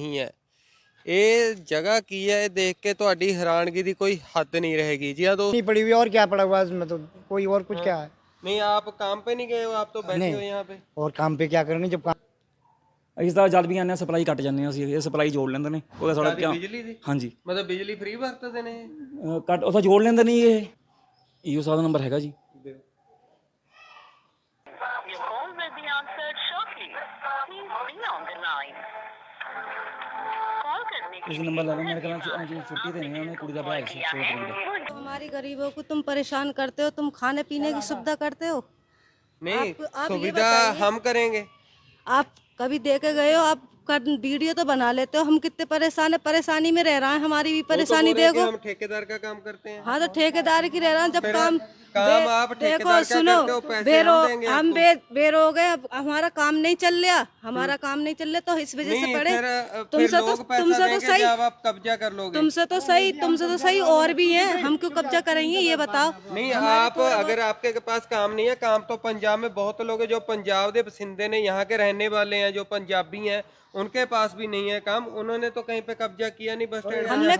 ਨਹੀਂ ਹੈ ਇਹ ਜਗ੍ਹਾ ਕੀ ਹੈ ਇਹ ਦੇਖ ਕੇ ਤੁਹਾਡੀ ਹੈਰਾਨਗੀ ਦੀ ਕੋਈ ਹੱਦ ਨਹੀਂ ਰਹੇਗੀ ਜੀ ਆ ਦੋ ਨਹੀਂ ਪੜੀ ਵੀ ਹੋਰ ਕੀ ਪੜਾ ਹੁਆ ਮਤਲਬ ਕੋਈ ਹੋਰ ਕੁਝ ਕਿਆ ਹੈ ਨਹੀਂ ਆਪ ਕੰਮ ਪੇ ਨਹੀਂ ਗਏ ਹੋ ਆਪ ਤਾਂ ਬੈਠੇ ਹੋ ਯਹਾਂ ਪੇ ਹੋਰ ਕੰਮ ਪੇ ਕੀ ਕਰਨੇ ਜਬ ਇਸ ਦਾ ਜਲ ਵੀ ਆਨੇ ਸਪਲਾਈ ਕੱਟ ਜਾਂਦੇ ਆ ਅਸੀਂ ਇਹ ਸਪਲਾਈ ਜੋੜ ਲੈਂਦੇ ਨੇ ਉਹ ਦਾ ਸਾਡਾ ਕੀ ਹਾਂਜੀ ਮਤਲਬ ਬਿਜਲੀ ਫ੍ਰੀ ਵਰਤਦੇ ਨੇ ਕੱਟ ਉਹ ਤਾਂ ਜੋੜ ਲੈਂਦੇ ਨੇ ਇਹ ਇਹੋ ਸਾਦਾ ਨੰਬਰ ਹੈਗਾ ਜੀ हमारी गरीबों को तुम परेशान करते हो तुम खाने पीने की सुविधा करते हो नहीं आप- आप सुविधा हम करेंगे आप कभी दे के गए हो आप कर वीडियो तो बना लेते हो हम कितने परेशान है परेशानी में रह रहा है हमारी भी तो परेशानी तो देखो हम ठेकेदार का काम करते हैं हाँ तो ठेकेदार की रह रहा है जब काम काम आप देखो सुनो बेरो हम बे बेरो हो गए हमारा काम नहीं चल रहा हमारा हम्म। काम नहीं चल रहा तो इस वजह से पड़े तुमसे तो तुमसे तो सही आप कब्जा कर लोगे तुमसे तो सही तुमसे तो सही और भी है हम क्यों कब्जा करेंगे ये बताओ नहीं आप अगर आपके पास काम नहीं है काम तो पंजाब में बहुत लोग है जो पंजाब के बसिंदे ने यहाँ के रहने वाले हैं जो पंजाबी हैं उनके पास भी नहीं है काम उन्होंने तो कहीं पे कब्जा किया नहीं बस स्टैंड हमने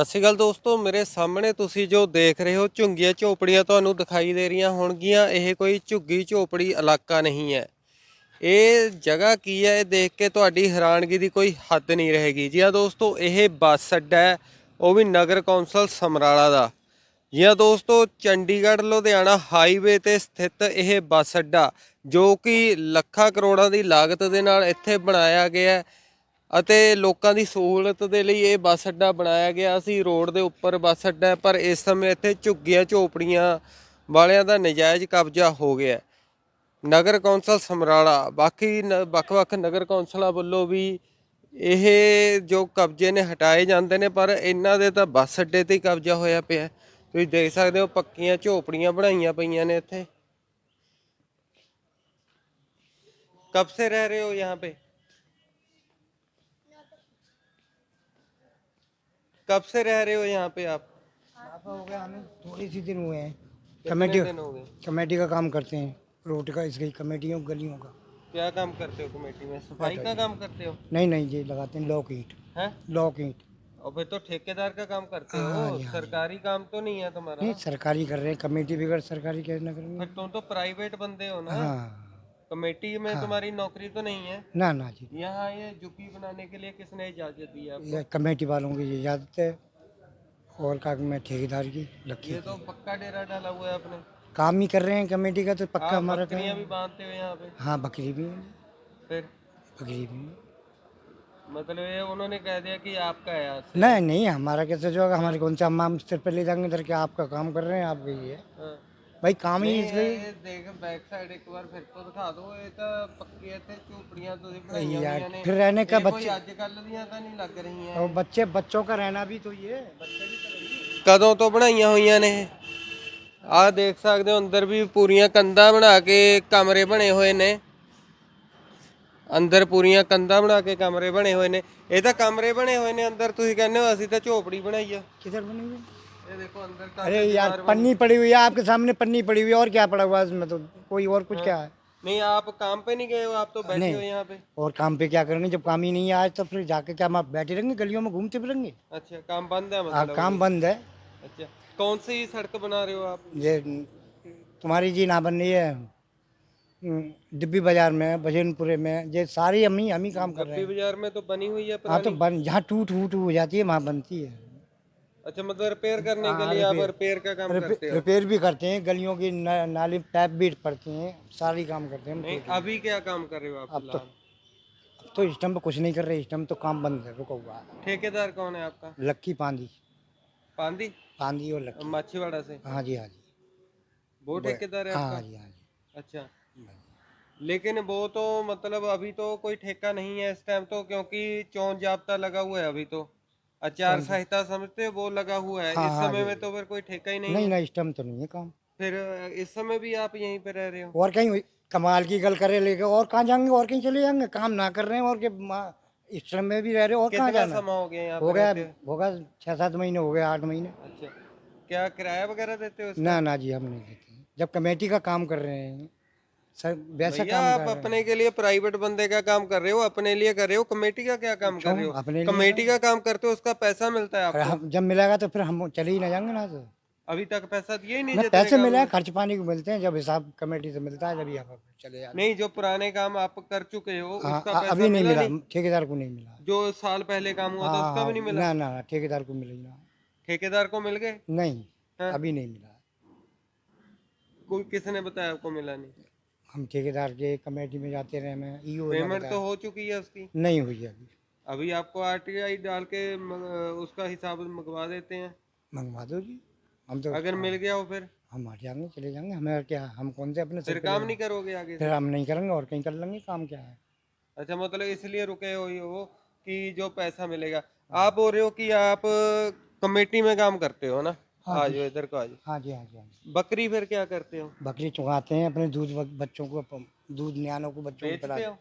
ਸਤਿ ਸ਼੍ਰੀ ਅਕਾਲ ਦੋਸਤੋ ਮੇਰੇ ਸਾਹਮਣੇ ਤੁਸੀਂ ਜੋ ਦੇਖ ਰਹੇ ਹੋ ਝੁੰਗੀਆਂ ਝੋਪੜੀਆਂ ਤੁਹਾਨੂੰ ਦਿਖਾਈ ਦੇ ਰਹੀਆਂ ਹੋਣਗੀਆਂ ਇਹ ਕੋਈ ਝੁੱਗੀ ਝੋਪੜੀ ਇਲਾਕਾ ਨਹੀਂ ਹੈ ਇਹ ਜਗ੍ਹਾ ਕੀ ਹੈ ਇਹ ਦੇਖ ਕੇ ਤੁਹਾਡੀ ਹੈਰਾਨਗੀ ਦੀ ਕੋਈ ਹੱਦ ਨਹੀਂ ਰਹੇਗੀ ਜੀ ਆ ਦੋਸਤੋ ਇਹ ਬੱਸ ਅੱਡਾ ਹੈ ਉਹ ਵੀ ਨਗਰ ਕੌਂਸਲ ਸਮਰਾਲਾ ਦਾ ਜਾਂ ਦੋਸਤੋ ਚੰਡੀਗੜ੍ਹ ਲੁਧਿਆਣਾ ਹਾਈਵੇ ਤੇ ਸਥਿਤ ਇਹ ਬੱਸ ਅੱਡਾ ਜੋ ਕਿ ਲੱਖਾਂ ਕਰੋੜਾਂ ਦੀ ਲਾਗਤ ਦੇ ਨਾਲ ਇੱਥੇ ਬਣਾਇਆ ਗਿਆ ਅਤੇ ਲੋਕਾਂ ਦੀ ਸਹੂਲਤ ਦੇ ਲਈ ਇਹ ਬੱਸ ਅੱਡਾ ਬਣਾਇਆ ਗਿਆ ਸੀ ਰੋਡ ਦੇ ਉੱਪਰ ਬੱਸ ਅੱਡਾ ਪਰ ਇਸ ਸਮੇਂ ਇੱਥੇ ਝੁੱਗੀਆਂ ਝੋਪੜੀਆਂ ਵਾਲਿਆਂ ਦਾ ਨਜਾਇਜ਼ ਕਬਜ਼ਾ ਹੋ ਗਿਆ ਨਗਰ ਕੌਂਸਲ ਸਮਰਾਲਾ ਬਾਕੀ ਵੱਖ-ਵੱਖ ਨਗਰ ਕੌਂਸਲਾਂ ਵੱਲੋਂ ਵੀ ਇਹ ਜੋ ਕਬਜ਼ੇ ਨੇ ਹਟਾਏ ਜਾਂਦੇ ਨੇ ਪਰ ਇਹਨਾਂ ਦੇ ਤਾਂ ਬੱਸ ਅੱਡੇ ਤੇ ਹੀ ਕਬਜ਼ਾ ਹੋਇਆ ਪਿਆ ਤੁਸੀਂ ਦੇਖ ਸਕਦੇ ਹੋ ਪੱਕੀਆਂ ਝੋਪੜੀਆਂ ਬਣਾਈਆਂ ਪਈਆਂ ਨੇ ਇੱਥੇ ਕਬ ਸੇ ਰਹਿ ਰਹੇ ਹੋ ਯਹਾਂ ਪੇ ਕਬ ਸੇ ਰਹਿ ਰਹੇ ਹੋ ਯਹਾਂ ਪੇ ਆਪ ਆਪਾ ਹੋ ਗਿਆ ਹਮੇ ਥੋੜੀ ਸੀ ਦਿਨ ਹੋਏ ਹੈ ਕਮੇਟੀ ਕਮੇਟੀ ਦਾ ਕੰਮ ਕਰਤੇ ਹੈ ਰੋਡ ਦਾ ਇਸ ਗਈ ਕਮੇਟੀਆਂ ਗਲੀਆਂ ਦਾ क्या काम करते हो कमेटी में सफाई का काम करते हो नहीं नहीं जी लगाते हैं लॉक ईट है लॉक ईट और फिर तो ठेकेदार का काम करते हो हाँ, हाँ, सरकारी हाँ। काम तो नहीं है तुम्हारा नहीं सरकारी कर रहे हैं कमेटी भी कर सरकारी कर ना करेंगे फिर तुम तो प्राइवेट बंदे हो ना कमेटी में हाँ। तुम्हारी नौकरी तो नहीं है ना ना जी यहाँ ये झुकी बनाने के लिए किसने इजाजत दी है कमेटी वालों की इजाजत है और का मैं ठेकेदार की ये तो पक्का डेरा डाला हुआ है अपने काम ही कर रहे हैं कमेटी का तो पक्का आप हमारा बकरियां भी बांधते हो यहाँ पे हाँ बकरी भी है फिर बकरी भी है मतलब ये उन्होंने कह दिया कि आपका है यहाँ से नहीं नहीं हमारा कैसे जो होगा हमारे कौन सा अम्मा हम सिर पर ले जाएंगे इधर के आपका काम कर रहे हैं आपका ये है हाँ। भाई काम ਹੀ ਨਹੀਂ, ਇਸ ਇਹ- ਲਈ ਇਹ ਦੇਖ ਬੈਕ ਸਾਈਡ ਇੱਕ ਵਾਰ ਫਿਰ ਤੋਂ ਦਿਖਾ ਦਿਓ ਇਹ ਤਾਂ ਪੱਕੀ ਇੱਥੇ ਝੂਪੜੀਆਂ ਤੁਸੀਂ ਬਣਾਈਆਂ ਯਾਰ, ਹੋਈਆਂ ਨੇ ਫਿਰ ਰਹਿਣੇ ਕਾ ਇਹ ਕੋਈ ਬੱਚੇ- ਅੱਜ ਕੱਲ ਦੀਆਂ ਤਾਂ ਨਹੀਂ ਲੱਗ ਰਹੀਆਂ और बच्चे बच्चों का रहना भी तो ये है। कदों तो बनाइया हुई ने ਆਹ ਦੇਖ ਸਕਦੇ ਹੋ ਅੰਦਰ ਵੀ ਪੂਰੀਆਂ ਕੰਧਾਂ ਬਣਾ ਕੇ ਕਮਰੇ ਬਣੇ ਹੋਏ ਨੇ ਅੰਦਰ ਪੂਰੀਆਂ ਕੰਧਾਂ ਬਣਾ ਕੇ ਕਮਰੇ ਬਣੇ ਹੋਏ ਨੇ ਇਹ ਤਾਂ ਕਮਰੇ ਬਣੇ ਹੋਏ ਨੇ ਅੰਦਰ ਤੁਸੀਂ ਕਹਿੰਦੇ ਹੋ ਅਸੀਂ ਤਾਂ ਝੋਪੜੀ ਬਣਾਈ ਆ किधर बनी हुई है? ਇਹ ਦੇਖੋ ਅੰਦਰ ਤਾਂ अरे यार पन्नी पड़ी हुई है आपके सामने पन्नी पड़ी हुई है और क्या पड़ा हुआ है इसमें तो कोई और कुछ क्या है ਨਹੀਂ ਆਪ ਕੰਮ ਪੇ ਨਹੀਂ ਗਏ ਹੋ ਆਪ ਤਾਂ ਬੈਠੇ ਹੋ ਯਹਾਂ ਪੇ और काम पे क्या करेंगे जब काम ही नहीं है आज तो फिर जाके क्या हम आप बैठे रहेंगे गलियों में घूमते फिरेंगे अच्छा काम बंद है हाँ, मतलब काम बंद है अच्छा कौन सी सड़क बना रहे हो आप ये तुम्हारी जी ना बन रही है हम्म, डिब्बी बाजार में भजनपुरे में ये सारी हम ही हम ही काम कर रहे हैं बाजार में तो बनी हुई है हाँ तो बन जहाँ टूट फूट हो जाती है वहाँ बनती है अच्छा मतलब रिपेयर करने हाँ, के लिए आप रिपेयर का काम करते हैं रिपेयर भी करते हैं गलियों की ना, नाली पैप भी पड़ती हैं सारी काम करते हैं नहीं, अभी क्या काम कर रहे हो आप अब तो अब तो इस टाइम पे कुछ नहीं कर रहे इस टाइम तो काम बंद है रुका हुआ ठेकेदार कौन है आपका लक्की पांडी पांडी हाँ, हाँ जी हाँ जी बोट जी वो है हाँ जी हाँ जी अच्छा हाँ लेकिन वो तो मतलब अभी तो कोई ठेका नहीं है इस टाइम तो क्योंकि चौन जाबता लगा हुआ है अभी तो आचार संहिता समझते हो वो लगा हुआ है हाँ, इस हाँ समय में तो फिर कोई ठेका ही नहीं नहीं है नहीं इस टाइम तो नहीं है काम फिर इस समय भी आप यहीं पे रह रहे हो और कहीं कमाल की गल करे लेके और कहाँ जाएंगे और कहीं चले जाएंगे काम ना कर रहे हैं और के मा- इस में भी रह रहे हो और कहाँ जाना समा हो गया हो गया हो गया छः सात महीने हो गए आठ महीने अच्छा क्या किराया वगैरह देते हो ना ना जी हम नहीं देते जब कमेटी का काम कर रहे हैं सर वैसा काम आप कर अपने के लिए प्राइवेट बंदे का काम कर रहे हो अपने लिए कर रहे हो कमेटी का क्या काम कर रहे हो अपने कमेटी का काम करते हो उसका पैसा मिलता है आपको जब मिलेगा तो फिर हम चले ही ना जाएंगे ना तो अभी तक पैसा दिए ही नहीं ना पैसे मिले हैं खर्च पानी को मिलते हैं जब हिसाब कमेटी से मिलता है जब यहाँ पर चले जाते नहीं जो पुराने काम आप कर चुके हो हाँ, उसका आ, पैसा अभी नहीं मिला ठेकेदार को नहीं मिला जो साल पहले काम हुआ था उसका भी नहीं हाँ, मिला ना ना ठेकेदार को मिला ना ठेकेदार को मिल गए नहीं हाँ। अभी नहीं मिला कोई किसने बताया आपको मिला नहीं हम ठेकेदार के कमेटी में जाते रहे मैं ईओ e पेमेंट तो हो चुकी है उसकी नहीं हुई है अभी अभी आपको आरटीआई डाल के उसका हिसाब मंगवा देते हैं मंगवा दो जी हम तो अगर मिल हाँ। गया हो फिर हम हट जाएंगे चले जाएंगे हमें क्या हम कौन से अपने फिर काम नहीं करोगे आगे फिर हम नहीं करेंगे और कहीं कर लेंगे काम क्या है अच्छा मतलब इसलिए रुके हुए हो कि जो पैसा मिलेगा हाँ। आप बोल रहे हो कि आप कमेटी में काम करते हो ना हाँ आज इधर को आज हाँ जी हाँ जी हाँ जी बकरी फिर क्या करते हो बकरी चुकाते हैं अपने दूध बच्चों को दूध न्यानों को बच्चों को हो?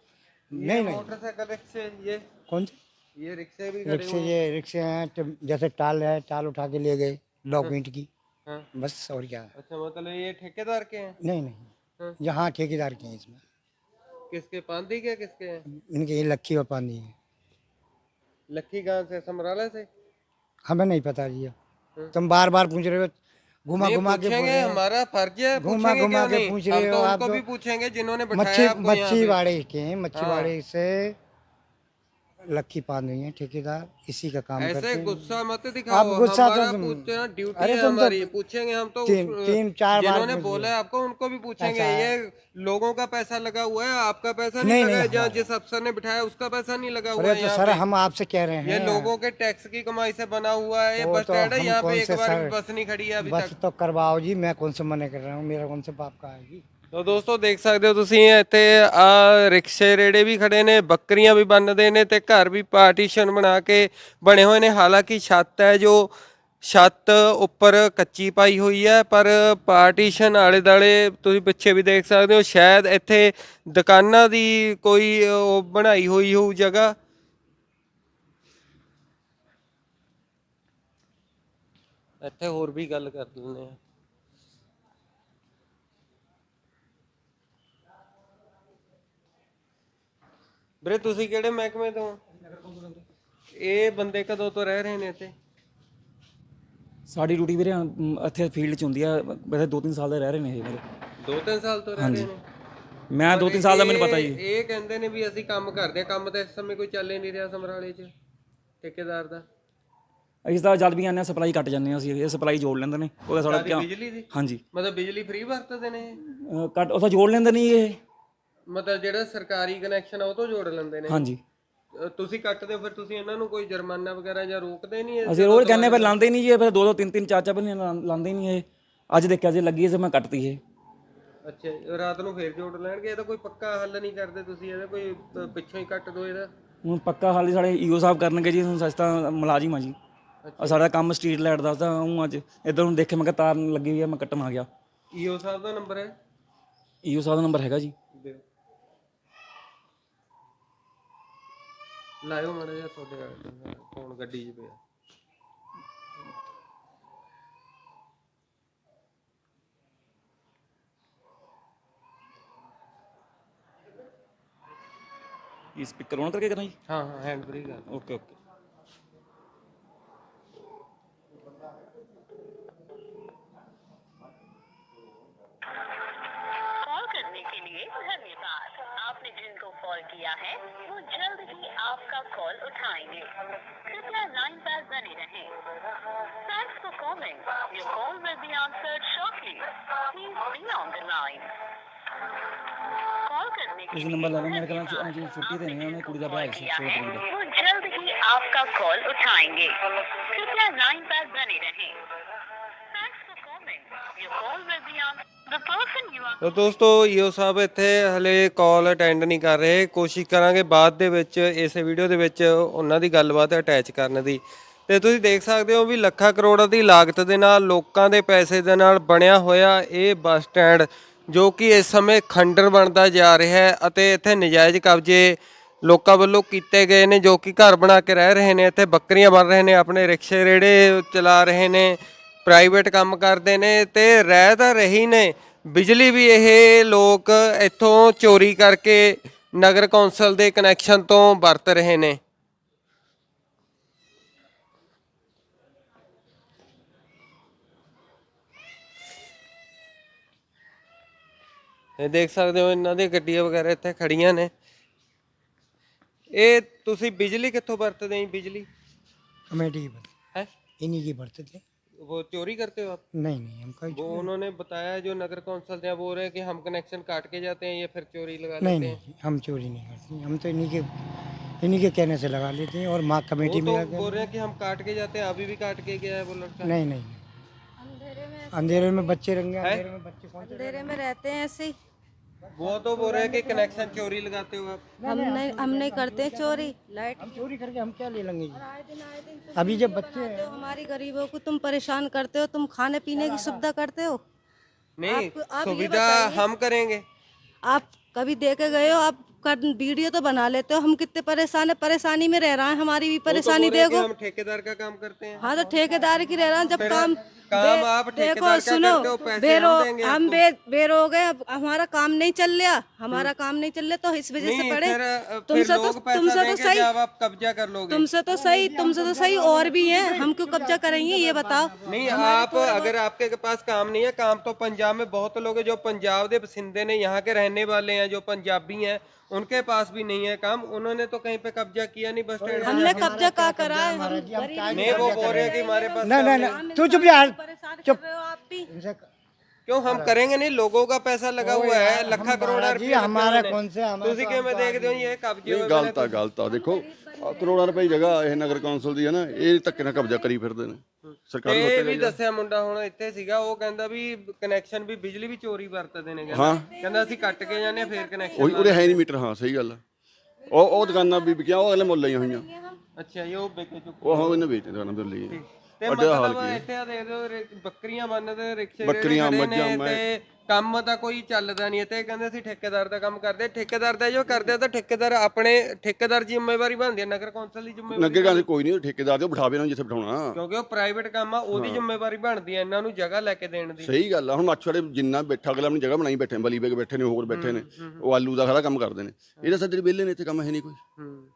नहीं नहीं मोटरसाइकिल रिक्शे ये कौन से ये रिक्शे भी रिक्शे ये रिक्शे हैं जैसे टाल है टाल उठा के ले गए लॉक अच्छा। की हाँ। बस और क्या अच्छा मतलब ये ठेकेदार के हैं नहीं नहीं हाँ। यहाँ ठेकेदार के हैं इसमें किसके पांदी के किसके हैं इनके ये लक्की और पांदी है लक्की कहाँ से समराले से हमें नहीं पता जी हाँ। तुम बार बार पूछ रहे हो घुमा घुमा के पूछेंगे हमारा फर्ज है घुमा घुमा के पूछ रहे हो तो आप तो। भी पूछेंगे जिन्होंने मच्छी मच्छी वाड़े के मच्छी वाड़े हाँ। से लक्की पांडे है ठेकेदार इसी का काम ऐसे गुस्सा मत दिखाओ आप गुस्सा तो ड्यूटी अरे है तुम हमारी तो, पूछेंगे हम तो तीन, तीन चार बार जिन्होंने बोला है आपको उनको भी पूछेंगे अच्छा। ये लोगों का पैसा लगा हुआ है आपका पैसा नहीं, नहीं लगा हाँ। जिस अफसर ने बिठाया उसका पैसा नहीं लगा हुआ है तो सर हम आपसे कह रहे हैं ये लोगों के टैक्स की कमाई से बना हुआ है ये तो बस स्टैंड है यहाँ पे एक बार बस नहीं खड़ी है अभी बस तो करवाओ जी मैं कौन से मना कर रहा हूँ मेरा कौन से बाप का है जी ਤਾਂ ਦੋਸਤੋ ਦੇਖ ਸਕਦੇ ਹੋ ਤੁਸੀਂ ਇੱਥੇ ਆ ਰਿਕਸ਼ੇ ਰੇੜੇ ਵੀ ਖੜੇ ਨੇ ਬੱਕਰੀਆਂ ਵੀ ਬੰਨਦੇ ਨੇ ਤੇ ਘਰ ਵੀ ਪਾਰਟੀਸ਼ਨ ਬਣਾ ਕੇ ਬਣੇ ਹੋਏ ਨੇ ਹਾਲਾਂਕਿ ਛੱਤ ਹੈ ਜੋ ਛੱਤ ਉੱਪਰ ਕੱਚੀ ਪਾਈ ਹੋਈ ਹੈ ਪਰ ਪਾਰਟੀਸ਼ਨ ਆਲੇ ਦਾਲੇ ਤੁਸੀਂ ਪਿੱਛੇ ਵੀ ਦੇਖ ਸਕਦੇ ਹੋ ਸ਼ਾਇਦ ਇੱਥੇ ਦੁਕਾਨਾਂ ਦੀ ਕੋਈ ਉਹ ਬਣਾਈ ਹੋਈ ਹੋਊ ਜਗ੍ਹਾ ਇੱਥੇ ਹੋਰ ਵੀ ਗੱਲ ਕਰ ਲੈਂਦੇ ਆ ਵੀਰੇ ਤੁਸੀਂ ਕਿਹੜੇ ਮਹਿਕਮੇ ਤੋਂ ਇਹ ਬੰਦੇ ਕਦੋਂ ਤੋਂ ਰਹਿ ਰਹੇ ਨੇ ਇੱਥੇ ਸਾਡੀ ਡਿਊਟੀ ਵੀਰੇ ਇੱਥੇ ਫੀਲਡ 'ਚ ਹੁੰਦੀ ਆ ਵੈਸੇ 2-3 ਸਾਲ ਦਾ ਰਹਿ ਰਹੇ ਨੇ ਇਹ ਮੇਰੇ 2-3 ਸਾਲ ਤੋਂ ਰਹਿ ਰਹੇ ਨੇ ਮੈਂ 2-3 ਸਾਲ ਦਾ ਮੈਨੂੰ ਪਤਾ ਜੀ ਇਹ ਕਹਿੰਦੇ ਨੇ ਵੀ ਅਸੀਂ ਕੰਮ ਕਰਦੇ ਆ ਕੰਮ ਤਾਂ ਇਸ ਸਮੇਂ ਕੋਈ ਚੱਲੇ ਨਹੀਂ ਰਿਹਾ ਸਮਰਾਲੇ 'ਚ ਠੇਕੇਦਾਰ ਦਾ ਅਸੀਂ ਤਾਂ ਜਦ ਵੀ ਆਨੇ ਸਪਲਾਈ ਕੱਟ ਜਾਂਦੇ ਆ ਅਸੀਂ ਇਹ ਸਪਲਾਈ ਜੋੜ ਲੈਂਦੇ ਨੇ ਉਹਦਾ ਸਾਡਾ ਬਿਜਲੀ ਦੀ ਹਾਂਜੀ ਮਤਲਬ ਬਿਜਲੀ ਫ੍ਰੀ ਵਰਤਦੇ ਨੇ ਕੱਟ ਉਹਦਾ ਜੋੜ ਲੈਂਦੇ ਨਹੀਂ ਇਹ ਮਤਲਬ ਜਿਹੜਾ ਸਰਕਾਰੀ ਕਨੈਕਸ਼ਨ ਆ ਉਹ ਤੋਂ ਜੋੜ ਲੈਂਦੇ ਨੇ ਹਾਂਜੀ ਤੁਸੀਂ ਕੱਟਦੇ ਹੋ, ਫਿਰ ਤੁਸੀਂ ਇਹਨਾਂ ਨੂੰ ਕੋਈ ਜੁਰਮਾਨਾ ਵਗੈਰਾ ਜਾਂ ਰੋਕਦੇ ਨਹੀਂ ਇਹ? ਅਸੀਂ ਰੋਲ ਕਹਿੰਦੇ ਪਰ ਲਾਉਂਦੇ ਨਹੀਂ ਜੀ ਇਹ ਫਿਰ ਦੋ ਦੋ ਤਿੰਨ ਤਿੰਨ ਚਾਚਾ ਬੰਨੇ ਲਾਉਂਦੇ ਨਹੀਂ ਇਹ ਅੱਜ ਦੇਖਿਆ ਜੇ ਲੱਗੀ ਸੀ ਮੈਂ ਕੱਟਤੀ ਇਹ ਅੱਛਾ ਰਾਤ ਨੂੰ ਫੇਰ ਜੋੜ ਲੈਣਗੇ ਇਹਦਾ ਕੋਈ ਪੱਕਾ ਹੱਲ ਨਹੀਂ ਕਰਦੇ ਤੁਸੀਂ ਇਹਦਾ ਕੋਈ ਪਿੱਛੇ ਪਿੱਛੋਂ ਹੀ ਕੱਟ ਦੋ ਇਹਦਾ ਹੁਣ ਪੱਕਾ ਹੱਲ ਸਾਡੇ ਈਓ ਸਾਹਿਬ ਕਰਨਗੇ ਜੀ ਹੁਣ ਸਸਤਾ ਮੁਲਾਜ਼ਮ ਆ ਜੀ ਔਰ ਸਾਡਾ ਕੰਮ ਸਟਰੀਟ ਲਾਈਟ ਦਾ ਤਾਂ ਉਹ ਅੱਜ ਇਧਰ ਨੂੰ ਦੇਖੇ ਮੈਂ ਕਿ ਤਾਰ ਲੱਗੀ ਹੋਈ ਆ ਮੈਂ ਕੱਟਣ ਆ ਗਿਆ ਈਓ ਸਾਹਿਬ ਦਾ ਨੰਬਰ ਹੈ ਈਓ ਸਾਹਿਬ ਦਾ ਨੰਬਰ ਹੈਗਾ ਜੀ ਲਾਇਓ ਮਾੜਾ ਜਿਹਾ ਤੁਹਾਡੇ ਵਾਲੇ ਫੋਨ ਗੱਡੀ 'ਚ ਪਿਆ ਇਸ ਸਪੀਕਰ ਆਨ ਕਰਕੇ ਕਰਨਾ ਜੀ ਹਾਂ ਹਾਂ ਹੈਂਡ ਫ੍ਰੀ ਕਰ ਓਕੇ ਓਕੇ किया है वो जल्द ही आपका कॉल उठाएंगे कृपया लाइन पर बने रहें। Thanks for calling your call will be answered shortly please be on the line number लगा मेरे ख्याल से छुट्टी देने उन्हें कुड़ी दबा है वो जल्द ही आपका कॉल उठाएंगे कृपया लाइन पर बने रहें ਤੋ ਦੋਸਤੋ ਈਓ ਸਾਹਿਬ ਇੱਥੇ ਹਲੇ ਕਾਲ ਅਟੈਂਡ ਨਹੀਂ ਕਰ ਰਹੇ ਕੋਸ਼ਿਸ਼ ਕਰਾਂਗੇ ਬਾਅਦ ਦੇ ਵਿੱਚ ਇਸ ਵੀਡੀਓ ਦੇ ਵਿੱਚ ਉਹਨਾਂ ਦੀ ਗੱਲਬਾਤ ਅਟੈਚ ਕਰਨ ਦੀ ਤੇ ਤੁਸੀਂ ਦੇਖ ਸਕਦੇ ਹੋ ਵੀ ਲੱਖਾਂ ਕਰੋੜਾਂ ਦੀ ਲਾਗਤ ਦੇ ਨਾਲ ਲੋਕਾਂ ਦੇ ਪੈਸੇ ਦੇ ਨਾਲ ਬਣਿਆ ਹੋਇਆ ਇਹ ਬੱਸ ਸਟੈਂਡ ਜੋ ਕਿ ਇਸ ਸਮੇਂ ਖੰਡਰ ਬਣਦਾ ਜਾ ਰਿਹਾ ਹੈ ਅਤੇ ਇੱਥੇ ਨਜਾਇਜ਼ ਕਬਜ਼ੇ ਲੋਕਾਂ ਵੱਲੋਂ ਕੀਤੇ ਗਏ ਨੇ ਜੋ ਕਿ ਘਰ ਬਣਾ ਕੇ ਰਹਿ ਰਹੇ ਨੇ ਇੱਥੇ ਬੱਕਰੀਆਂ ਬਣ ਰਹੇ ਨੇ ਆਪਣੇ ਰਿਕਸ਼ੇ ਰੇੜੇ ਚਲਾ ਰਹੇ ਨੇ ਪ੍ਰਾਈਵੇਟ ਕੰਮ ਕਰਦੇ ਨੇ ਤੇ ਰਹਿ ਤਾਂ ਰਹੀ ਨੇ ਬਿਜਲੀ ਵੀ ਇਹ ਲੋਕ ਇੱਥੋਂ ਚੋਰੀ ਕਰਕੇ ਨਗਰ ਕੌਂਸਲ ਦੇ ਕਨੈਕਸ਼ਨ ਤੋਂ ਵਰਤ ਰਹੇ ਨੇ ਇਹ ਦੇਖ ਸਕਦੇ ਹੋ ਇਹਨਾਂ ਦੀਆਂ ਗੱਡੀਆਂ ਵਗੈਰਾ ਇੱਥੇ ਖੜੀਆਂ ਨੇ ਇਹ ਤੁਸੀਂ ਬਿਜਲੀ ਕਿੱਥੋਂ ਵਰਤਦੇ ਆਂ ਬਿਜਲੀ ਕਮੇਟੀ ਹੈ ਇਨੀ ਕੀ ਵਰਤਦੇ वो चोरी करते हो आप नहीं नहीं हम कहीं वो उन्होंने बताया जो नगर काउंसिल थे वो रहे कि हम कनेक्शन काट के जाते हैं या फिर चोरी लगा नहीं लेते हैं नहीं हम चोरी नहीं करते हम तो इन्हीं के इन्हीं के कहने से लगा लेते हैं और माँ वो कमेटी में तो बोल रहे हैं कि हम काट के जाते हैं अभी भी काट के गया है वो लड़का नहीं नहीं अंधेरे में बच्चे रंगे अंधेरे में बच्चे अंधेरे में रहते हैं ऐसे ही वो तो बोल रहे हैं कि कनेक्शन चोरी लगाते हो आप हम नहीं हम नहीं करते चोरी लाइट हम चोरी करके हम क्या ले लेंगे तो अभी जब बच्चे हैं हमारी गरीबों को तुम परेशान करते हो तुम खाने पीने की सुविधा करते हो नहीं सुविधा हम करेंगे आप कभी देखे गए हो आप कर वीडियो तो बना लेते हो हम कितने परेशान है परेशानी में रह रहा है हमारी भी तो परेशानी तो देखो हम ठेकेदार का काम करते हैं हाँ तो ठेकेदार की रह रहा है जब काम काम आप देखो सुनो बेरो हम बे, बेरो गए अब हमारा काम नहीं चल रहा हमारा हम्म। काम नहीं चल रहा तो इस वजह से पड़े तुमसे तो तुमसे तो सही आप कब्जा कर लोगे तुमसे तो सही तुमसे तो सही और भी है हम क्यों कब्जा करेंगे ये बताओ नहीं आप तो- अगर आपके पास काम नहीं है काम तो पंजाब में बहुत लोग जो पंजाब के बसिंदे ने यहाँ के रहने वाले हैं जो पंजाबी हैं उनके पास भी नहीं है काम उन्होंने तो कहीं पे कब्जा किया नहीं बस स्टैंड हमने कब्जा का करा है नहीं वो बोल रहे कि हमारे पास नहीं नहीं तू चुप यार चुप क्यों हम करेंगे नहीं लोगों का पैसा लगा हुआ है लखा करोड़ हमारा कौन से तुझी तो के मैं देख दो ये कब्जे गलता तो- गलता देखो ਕਰੋੜਾਂ ਰੁਪਏ ਜਗ੍ਹਾ ਇਹ ਨਗਰ ਕੌਂਸਲ ਦੀ ਹੈ ਨਾ ਇਹ ਧੱਕੇ ਨਾਲ ਕਬਜ਼ਾ ਕਰੀ ਫਿਰਦੇ ਨੇ ਨੂੰ ਇਹ ਵੀ ਦੱਸਿਆ ਮੁੰਡਾ ਹੁਣ ਇੱਥੇ ਸੀਗਾ ਉਹ ਕਹਿੰਦਾ ਵੀ ਕਨੈਕਸ਼ਨ ਵੀ ਬਿਜਲੀ ਵੀ ਚੋਰੀ ਵਰਤਦੇ ਨੇ ਕਹਿੰਦਾ ਕਹਿੰਦਾ ਅਸੀਂ ਕੱਟ ਕੇ ਜਾਂਦੇ ਆ ਫੇਰ ਕਨੈਕਸ਼ਨ ਉਹਦੇ ਹੈ ਨਹੀਂ ਮੀਟਰ ਹਾਂ ਸਹੀ ਗੱਲ ਉਹ ਉਹ ਦੁਕਾਨਾਂ ਵੀ ਵਿਕਿਆ ਉਹ ਅਗਲੇ ਮੁੱਲ ਲਈਆਂ ਹੋਈਆਂ ਅੱਛਾ ਇਹ ਉਹ ਵੇਚ ਚੁੱਕੇ ਉਹ ਹਾਂ ਇਹਨੇ ਵੇਚ ਦੁਕਾਨਾਂ ਦੇ ਲਈ ਤੇ ਵੱਡਾ ਮਤਲਬ ਇੱਥੇ ਆ ਦੇਖ ਹੋ ਬੱਕਰੀਆਂ ਬੰਨਦੇ ਰਿਕਸ਼ੇ ਬੱਕਰੀਆਂ, ਮੱਝਾਂ, ਮੈਂ- ਕੰਮ ਤਾਂ ਕੋਈ ਚੱਲਦਾ ਨਹੀਂ ਤੇ ਕਹਿੰਦੇ ਸੀ ਠੇਕੇਦਾਰ ਦਾ ਕੰਮ ਕਰਦੇ ਠੇਕੇਦਾਰ ਦਾ ਜੋ ਕਰਦੇ ਤਾਂ ਠੇਕੇਦਾਰ ਆਪਣੇ ਠੇਕੇਦਾਰ ਦੀ ਜ਼ਿੰਮੇਵਾਰੀ ਬਣਦੀ ਹੈ ਨਗਰ ਕੌਂਸਲ ਦੀ ਜ਼ਿੰਮੇਵਾਰੀ ਨੱਗੇ ਕੌਂਸਲ ਕੋਈ ਨਹੀਂ ਠੇਕੇਦਾਰ ਦੇ ਬਿਠਾਵੇ ਨਾ ਜਿੱਥੇ ਬਿਠਾਉਣਾ ਕਿਉਂਕਿ ਉਹ ਪ੍ਰਾਈਵੇਟ ਕੰਮ ਆ ਉਹਦੀ ਜ਼ਿੰਮੇਵਾਰੀ ਬਣਦੀ ਹੈ ਇਹਨਾਂ ਨੂੰ ਜਗ੍ਹਾ ਲੈ ਕੇ ਦੇਣ ਦੀ ਸਹੀ ਗੱਲ ਆ ਹੁਣ ਮਾਛੜੇ ਜਿੰਨਾ ਬੈਠਾ ਅਗਲਾ ਆਪਣੀ ਜਗ੍ਹਾ ਬਣਾਈ ਬੈਠੇ ਨੇ, ਬੈਠੇ ਨੇ ਹੋਰ ਬੈਠੇ ਨੇ ਉਹ ਆਲੂ ਦਾ ਖੜਾ ਕੰਮ ਕਰਦੇ ਨੇ ਇਹਦਾ ਸਾਡੇ ਵਿਹਲੇ ਨੇ ਇੱਥੇ ਕੰਮ ਹੈ ਨਹੀਂ ਕੋਈ ਹੂੰ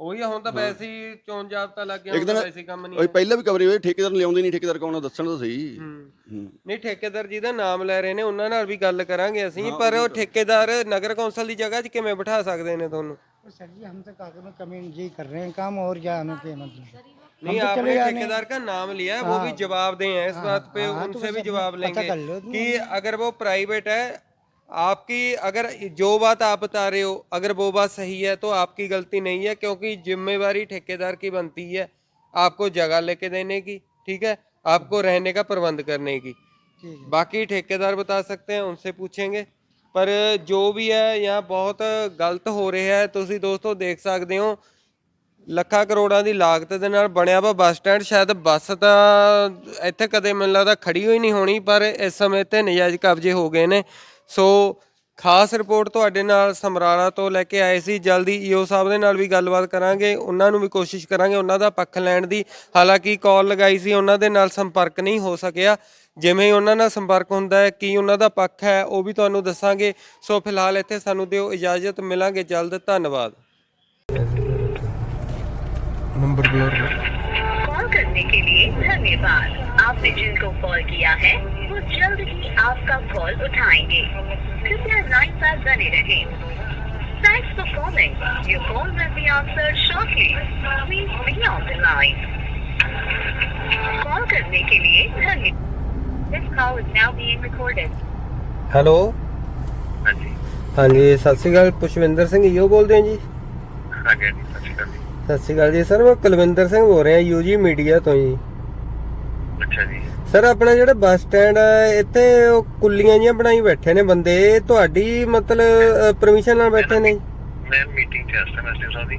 ਉਹੀ ਹੁਣ ਤਾਂ ਵੈਸੇ ਹੀ ਚੋਣ ਜਾਬਤਾ ਲੱਗ ਗਿਆ ਇੱਕ ਦਿਨ- ਵੈਸੇ ਹੀ ਕੰਮ ਨਹੀਂ ਓਏ ਪਹਿਲਾਂ ਵੀ ਕਵਰੀ ਹੋਏ ਠੇਕੇਦਾਰ ਨੂੰ ਲਿਆਉਂਦੇ ਨਹੀਂ ਠੇਕੇਦਾਰ ਕੌਣ ਆ ਦੱਸਣ ਤਾਂ ਸਹੀ ਨਹੀਂ ਠੇਕੇਦਾਰ ਜੀ ਦਾ ਨਾਮ ਲੈ ਰਹੇ ਨੇ ਉਹਨਾਂ ਨਾਲ ਵੀ ਗੱਲ ਕਰਾਂਗੇ ਅਸੀਂ ਪਰ ਉਹ ਠੇਕੇਦਾਰ ਨਗਰ ਕੌਂਸਲ ਦੀ ਜਗ੍ਹਾ 'ਚ ਕਿਵੇਂ ਬਿਠਾ ਸਕਦੇ ਨੇ ਤੁਹਾਨੂੰ ਸਰ ਜੀ ਹਮ ਤਾਂ ਕਾਗਜ਼ में ਕਮੀ ਜੀ ਕਰ ਰਹੇ ਹਾਂ ਕੰਮ ਹੋਰ क्या हमें ਮਤਲਬ ਨਹੀਂ ਆਪਨੇ ਠੇਕੇਦਾਰ ਦਾ ਨਾਮ ਲਿਆ लिया है वो भी जवाब ਹੈ ਇਸ इस ਤੇ ਉਹਨਾਂ ਸੇ ਵੀ ਜਵਾਬ ਲੈਣਗੇ ਕਿ ਅਗਰ ਉਹ ਪ੍ਰਾਈਵੇਟ ਹੈ आपकी अगर जो बात आप बता रहे हो अगर वो बात सही है तो आपकी गलती नहीं है क्योंकि जिम्मेवारी ठेकेदार की बनती है आपको जगह लेके देने की ठीक है आपको रहने का प्रबंध करने की बाकी ठेकेदार बता सकते हैं उनसे पूछेंगे ਪਰ ਜੋ ਵੀ ਹੈ ਜਾਂ ਬਹੁਤ ਗਲਤ ਹੋ ਰਿਹਾ ਹੈ ਤੁਸੀਂ ਦੋਸਤੋ ਦੇਖ ਸਕਦੇ ਹੋ ਲੱਖਾਂ ਕਰੋੜਾਂ ਦੀ ਲਾਗਤ ਦੇ ਨਾਲ ਬਣਿਆ ਵਾ ਬੱਸ ਸਟੈਂਡ ਸ਼ਾਇਦ ਬੱਸ ਤਾਂ ਇੱਥੇ ਕਦੇ ਮੈਨੂੰ ਲੱਗਦਾ ਖੜੀ ਹੋਈ ਨਹੀਂ ਹੋਣੀ ਪਰ ਇਸ ਸਮੇਂ ਤੇ ਨਜਾਇਜ਼ ਕਬਜ਼ੇ ਹੋ ਗਏ ਨੇ ਸੋ ਖਾਸ ਰਿਪੋਰਟ ਤੁਹਾਡੇ ਨਾਲ ਸਮਰਾਲਾ ਤੋਂ ਲੈ ਕੇ ਆਏ ਸੀ ਜਲਦੀ ਈਓ ਸਾਹਿਬ ਦੇ ਨਾਲ ਵੀ ਗੱਲਬਾਤ ਕਰਾਂਗੇ ਉਹਨਾਂ ਨੂੰ ਵੀ ਕੋਸ਼ਿਸ਼ ਕਰਾਂਗੇ ਉਹਨਾਂ ਦਾ ਪੱਖ ਲੈਣ ਦੀ ਹਾਲਾਂਕਿ ਕਾਲ ਲਗਾਈ ਸੀ ਉਹਨਾਂ ਦੇ ਨਾਲ ਸੰਪਰਕ ਨਹੀਂ ਹੋ ਸਕਿਆ ਜਿਵੇਂ ਹੀ ਉਹਨਾਂ ਨਾਲ ਸੰਪਰਕ ਹੁੰਦਾ ਹੈ ਕੀ ਉਹਨਾਂ ਦਾ ਪੱਖ ਹੈ ਉਹ ਵੀ ਤੁਹਾਨੂੰ ਦੱਸਾਂਗੇ ਸੋ ਫਿਲਹਾਲ ਇੱਥੇ ਸਾਨੂੰ ਦਿਓ ਇਜਾਜ਼ਤ ਮਿਲਾਂਗੇ ਜਲਦ ਧੰਨਵਾਦ ਨੰਬਰ ਬਲਰ ਕਾਲ ਕਰਨ ਲਈ ਧੰਨਵਾਦ धन्यवाद आपने ਜਿੰਨ कॉल किया ਕੀਤਾ ਹੈ जल्द ਜਲਦੀ आपका कॉल उठाएंगे कृपया लाइन पर बने रहे Thanks for calling. Your call will be answered shortly. Please be on the line. Call करने के लिए धन्यवाद. This call is now being recorded. Hello. हाँ जी ਸਤਿ ਸ਼੍ਰੀ ਅਕਾਲ ਪੁਸ਼ਵਿੰਦਰ यो ਯੋ ਬੋਲਦੇ जी हाँ जी ਹਾਂਜੀ ਸਤਿ जी सर मैं ਸਤਿ ਸ਼੍ਰੀ ਅਕਾਲ ਜੀ ਸਰ ਮੈਂ ਕੁਲਵਿੰਦਰ ਸਿੰਘ ਬੋਲ ਰਿਹਾ ਯੂਜੀ ਅੱਛਾ ਜੀ ਸਰ ਆਪਣਾ ਜਿਹੜਾ ਬੱਸ ਸਟੈਂਡ ਹੈ ਇੱਥੇ ਉਹ ਕੁੱਲੀਆਂ ਜੀਆਂ ਬਣਾਈ ਬੈਠੇ ਨੇ ਬੰਦੇ ਤੁਹਾਡੀ ਮਤਲਬ ਪਰਮਿਸ਼ਨ ਨਾਲ ਬੈਠੇ ਨੇ ਮੈਂ ਮੀਟਿੰਗ ਚ ਐਸਐਮਐਸ ਦੇ ਸਾਡੀ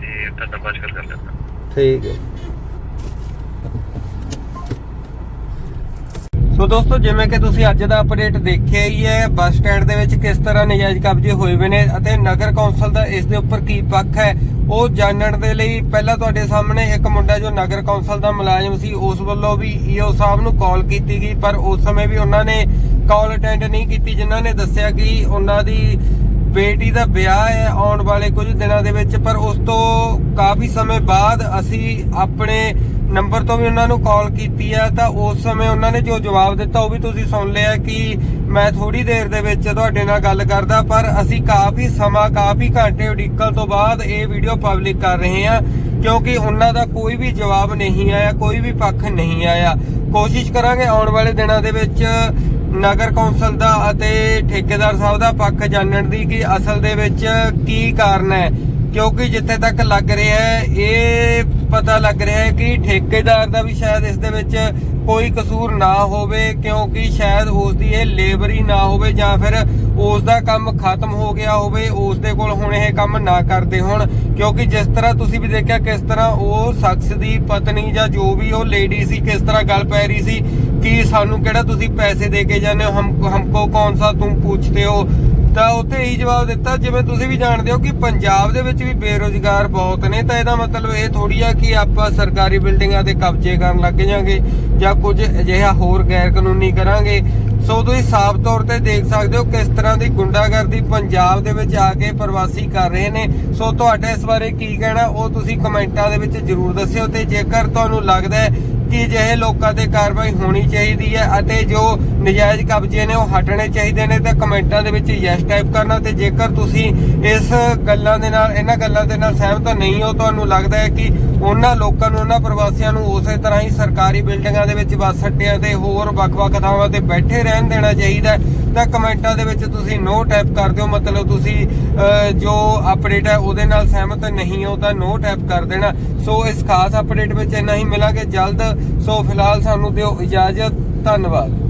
ਤੇ ਤੁਹਾਡਾ ਬਾਅਦ ਕਰ ਕਰ ਲੈਂਦਾ ਠੀਕ ਹੈ ਸੋ ਦੋਸਤੋ ਜਿਵੇਂ ਕਿ ਤੁਸੀਂ ਅੱਜ ਦਾ ਅਪਡੇਟ ਦੇਖਿਆ ਹੀ ਹੈ ਬੱਸ ਸਟੈਂਡ ਦੇ ਵਿੱਚ ਕਿਸ ਤਰ੍ਹਾਂ ਨਜਾਇਜ਼ ਕਬਜ਼ੇ ਹੋਏ ਹੋਏ ਨੇ ਅਤੇ ਨਗਰ ਕੌਂਸਲ ਦਾ ਇਸ ਦੇ ਉੱਪਰ ਕੀ ਪੱਖ ਹੈ ਉਹ ਜਾਣਨ ਦੇ ਲਈ ਪਹਿਲਾਂ ਤੁਹਾਡੇ ਸਾਹਮਣੇ ਇੱਕ ਮੁੰਡਾ ਜੋ ਨਗਰ ਕੌਂਸਲ ਦਾ ਮੁਲਾਜ਼ਮ ਸੀ ਉਸ ਵੱਲੋਂ ਵੀ ਈਓ ਸਾਹਿਬ ਨੂੰ ਕਾਲ ਕੀਤੀ ਗਈ ਪਰ ਉਸ ਸਮੇਂ ਵੀ ਉਹਨਾਂ ਨੇ ਕਾਲ ਅਟੈਂਡ ਨਹੀਂ ਕੀਤੀ ਜਿਨ੍ਹਾਂ ਨੇ ਦੱਸਿਆ ਕਿ ਉਹਨਾਂ ਦੀ ਬੇਟੀ ਦਾ ਵਿਆਹ ਹੈ ਆਉਣ ਵਾਲੇ ਕੁਝ ਦਿਨਾਂ ਦੇ ਵਿੱਚ ਪਰ ਉਸ ਤੋਂ ਕਾਫੀ ਸਮੇਂ ਬਾਅਦ ਅਸੀਂ ਆਪਣੇ ਨੰਬਰ ਤੋਂ ਵੀ ਉਹਨਾਂ ਨੂੰ ਕਾਲ ਕੀਤੀ ਆ ਤਾਂ ਉਸ ਸਮੇਂ ਉਹਨਾਂ ਨੇ ਜੋ ਜਵਾਬ ਦਿੱਤਾ ਉਹ ਵੀ ਤੁਸੀਂ ਸੁਣ ਲਿਆ ਕਿ ਮੈਂ ਥੋੜੀ ਦੇਰ ਦੇ ਵਿੱਚ ਤੁਹਾਡੇ ਨਾਲ ਗੱਲ ਕਰਦਾ ਪਰ ਅਸੀਂ ਕਾਫੀ ਸਮਾਂ ਕਾਫੀ ਘੰਟੇ ਉਡੀਕਣ ਤੋਂ ਬਾਅਦ ਇਹ ਵੀਡੀਓ ਪਬਲਿਕ ਕਰ ਰਹੇ ਹਾਂ ਕਿਉਂਕਿ ਉਹਨਾਂ ਦਾ ਕੋਈ ਵੀ ਜਵਾਬ ਨਹੀਂ ਆਇਆ ਕੋਈ ਵੀ ਪੱਖ ਨਹੀਂ ਆਇਆ ਕੋਸ਼ਿਸ਼ ਕਰਾਂਗੇ ਆਉਣ ਵਾਲੇ ਦਿਨਾਂ ਦੇ ਵਿੱਚ ਨਗਰ ਕੌਂਸਲ ਦਾ ਅਤੇ ਠੇਕੇਦਾਰ ਸਾਹਿਬ ਦਾ ਪੱਖ ਜਾਣਨ ਦੀ ਕਿ ਅਸਲ ਦੇ ਵਿੱਚ ਕੀ ਕਾਰਨ ਹੈ ਕਿਉਂਕਿ ਜਿੱਥੇ ਤੱਕ ਲੱਗ ਰਿਹਾ ਹੈ ਇਹ ਪਤਾ ਲੱਗ ਰਿਹਾ ਹੈ ਕਿ ਠੇਕੇਦਾਰ ਦਾ ਵੀ ਸ਼ਾਇਦ ਇਸ ਦੇ ਵਿੱਚ ਕੋਈ ਕਸੂਰ ਨਾ ਹੋਵੇ ਕਿਉਂਕਿ ਸ਼ਾਇਦ ਉਸ ਦੀ ਇਹ ਲੇਬਰੀ ਨਾ ਹੋਵੇ ਜਾਂ ਫਿਰ ਉਸ ਦਾ ਕੰਮ ਖਤਮ ਹੋ ਗਿਆ ਹੋਵੇ ਉਸ ਦੇ ਕੋਲ ਹੁਣ ਇਹ ਕੰਮ ਨਾ ਕਰਦੇ ਹੋਣ ਕਿਉਂਕਿ ਜਿਸ ਤਰ੍ਹਾਂ ਤੁਸੀਂ ਵੀ ਦੇਖਿਆ ਕਿਸ ਤਰ੍ਹਾਂ ਉਹ ਸ਼ਖਸ ਦੀ ਪਤਨੀ ਜਾਂ ਜੋ ਵੀ ਉਹ ਲੇਡੀ ਸੀ ਕਿਸ ਤਰ੍ਹਾਂ ਗੱਲ ਪੈ ਰਹੀ ਸੀ ਕਿ ਸਾਨੂੰ ਕਿਹੜਾ ਤੁਸੀਂ ਪੈਸੇ ਦੇ ਕੇ ਜਾਂਦੇ ਹੋ ਹਮ ਹਮਕੋ ਕੌਨ ਸਾ ਤੁਮ ਪੁੱਛਦੇ ਹੋ ਤਾਂ ਉੱਥੇ ਹੀ ਜਵਾਬ ਦਿੱਤਾ ਜਿਵੇਂ ਤੁਸੀਂ ਵੀ ਜਾਣਦੇ ਹੋ ਕਿ ਪੰਜਾਬ ਦੇ ਵਿੱਚ ਵੀ ਬੇਰੋਜ਼ਗਾਰ ਬਹੁਤ ਨੇ ਤਾਂ ਇਹਦਾ ਮਤਲਬ ਇਹ ਥੋੜੀ ਆ ਕਿ ਆਪਾਂ ਸਰਕਾਰੀ ਬਿਲਡਿੰਗਾਂ ਦੇ ਕਬਜ਼ੇ ਕਰਨ ਲੱਗ ਜਾਾਂਗੇ ਜਾਂ ਕੁਝ ਅਜਿਹਾ ਹੋਰ ਗੈਰ ਕਾਨੂੰਨੀ ਕਰਾਂਗੇ ਸੋ ਤੁਸੀਂ ਸਾਫ਼ ਤੌਰ ਤੇ ਦੇਖ ਸਕਦੇ ਹੋ ਕਿਸ ਤਰ੍ਹਾਂ ਦੀ ਗੁੰਡਾਗਰਦੀ ਪੰਜਾਬ ਦੇ ਵਿੱਚ ਆ ਕੇ ਪ੍ਰਵਾਸੀ ਕਰ ਰਹੇ ਨੇ ਸੋ ਤੁਹਾਡਾ ਇਸ ਬਾਰੇ ਕੀ ਕਹਿਣਾ ਉਹ ਤੁਸੀਂ ਕਮੈਂਟਾਂ ਦੇ ਵਿੱਚ ਜਰੂਰ ਦੱਸਿਓ ਤੇ ਜੇਕਰ ਤੁਹਾਨੂੰ ਲੱਗਦਾ ਹੈ ਕਿ ਜਿਹੇ ਲੋਕਾਂ ਤੇ ਕਾਰਵਾਈ ਹੋਣੀ ਚਾਹੀਦੀ ਹੈ ਅਤੇ ਜੋ ਨਜਾਇਜ਼ ਕਬਜ਼ੇ ਨੇ ਉਹ ਹਟਣੇ ਚਾਹੀਦੇ ਨੇ ਤੇ ਕਮੈਂਟਾਂ ਦੇ ਵਿੱਚ ਯੈਸ ਟਾਈਪ ਕਰਨਾ ਤੇ ਜੇਕਰ ਤੁਸੀਂ ਇਸ ਗੱਲਾਂ ਦੇ ਨਾਲ ਇਹਨਾਂ ਗੱਲਾਂ ਦੇ ਨਾਲ ਸਹਿਮਤ ਨਹੀਂ ਹੋ ਤੁਹਾਨੂੰ ਲੱਗਦਾ ਹੈ ਕਿ ਉਹਨਾਂ ਲੋਕਾਂ ਨੂੰ ਉਹਨਾਂ ਪ੍ਰਵਾਸੀਆਂ ਨੂੰ ਉਸੇ ਤਰ੍ਹਾਂ ਹੀ ਸਰਕਾਰੀ ਬਿਲਡਿੰਗਾਂ ਦੇ ਵਿੱਚ ਬਸ ਅੱਡਿਆਂ ਤੇ ਹੋਰ ਵੱਖ-ਵੱਖ ਥਾਵਾਂ ਤੇ ਬੈਠੇ ਰਹਿਣ ਦੇਣਾ ਚਾਹੀਦਾ ਹੈ ਤਾਂ ਕਮੈਂਟਾਂ ਦੇ ਵਿੱਚ ਤੁਸੀਂ ਨੋ ਟਾਈਪ ਕਰ ਦਿਓ ਮਤਲਬ ਤੁਸੀਂ ਜੋ ਅਪਡੇਟ ਹੈ ਉਹਦੇ ਨਾਲ ਸਹਿਮਤ ਨਹੀਂ ਹੋ ਤਾਂ ਨੋ ਟਾਈਪ ਕਰ ਦੇਣਾ ਸੋ ਇਸ ਖਾਸ ਅਪਡੇਟ ਵਿੱਚ ਇੰਨਾ ਹੀ ਮਿਲਾਂਗੇ ਜਲਦ ਸੋ ਫਿਲਹਾਲ ਸਾਨੂੰ ਦਿਓ ਇਜਾਜ਼ਤ ਧੰਨਵਾਦ